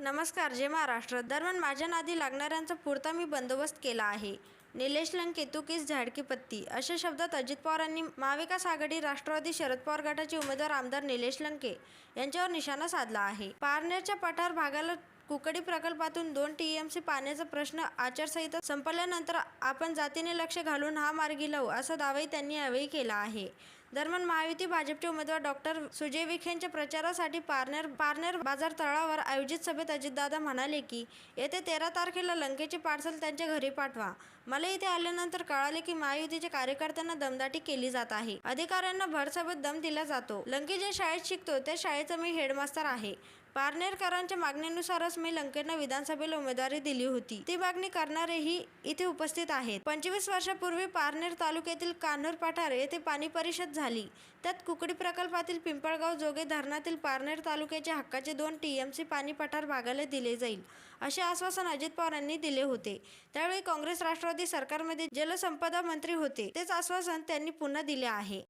नमस्कार जय महाराष्ट्र. दरम्यान माझ्या नादी लागणाऱ्यांचा पुरता मी बंदोबस्त केला आहे. निलेश लंके तू किस झाडकी पत्ती अशा शब्दात अजित पवारांनी महाविकास आघाडी राष्ट्रवादी शरद पवार गटाचे उमेदवार आमदार निलेश लंके यांच्यावर निशाणा साधला आहे. पारनेरच्या पठार भागाला कुकडी प्रकल्पातून दोन टीएमसी पाण्याचा प्रश्न आचारसंहिता संपल्यानंतर आपण जातीने लक्ष घालून हा मार्गी लावू असा दावाही त्यांनी यावेळी केला आहे. दरम्यान महायुती भाजपचे उमेदवार डॉक्टर सुजय विखेंच्या प्रचारासाठी पारनेर पारनेर बाजार तळावर आयोजित सभेत अजितदादा म्हणाले की येत्या तेरा तारखेला लंकेचे पार्सल त्यांच्या घरी पाठवा. मला इथे आल्यानंतर कळाले की महायुतीच्या कार्यकर्त्यांना दमदाटी केली जात आहे. अधिकाऱ्यांना भरसभेत दम दिला जातो. लंके ज्या शाळेत शिकतो त्या शाळेचा मी हेडमास्तर आहे. पारनेरकरांच्या मागणीनुसारच मी लंकेंना विधानसभेला उमेदवारी दिली होती. ती मागणी करणारेही इथे उपस्थित आहेत. पंचवीस वर्षापूर्वी पारनेर तालुक्यातील कान्हूर पठार येथे पाणी परिषद झाली. त्यात कुकडी प्रकल्पातील पिंपळगाव जोगे धरणातील पारनेर तालुक्याच्या हक्काचे दोन टीएमसी पाणी पठार भागाला दिले जाईल असे आश्वासन अजित पवार यांनी दिले होते. त्यावेळी काँग्रेस राष्ट्रवादी सरकारमध्ये जलसंपदा मंत्री होते. तेच आश्वासन त्यांनी पुन्हा दिले आहे.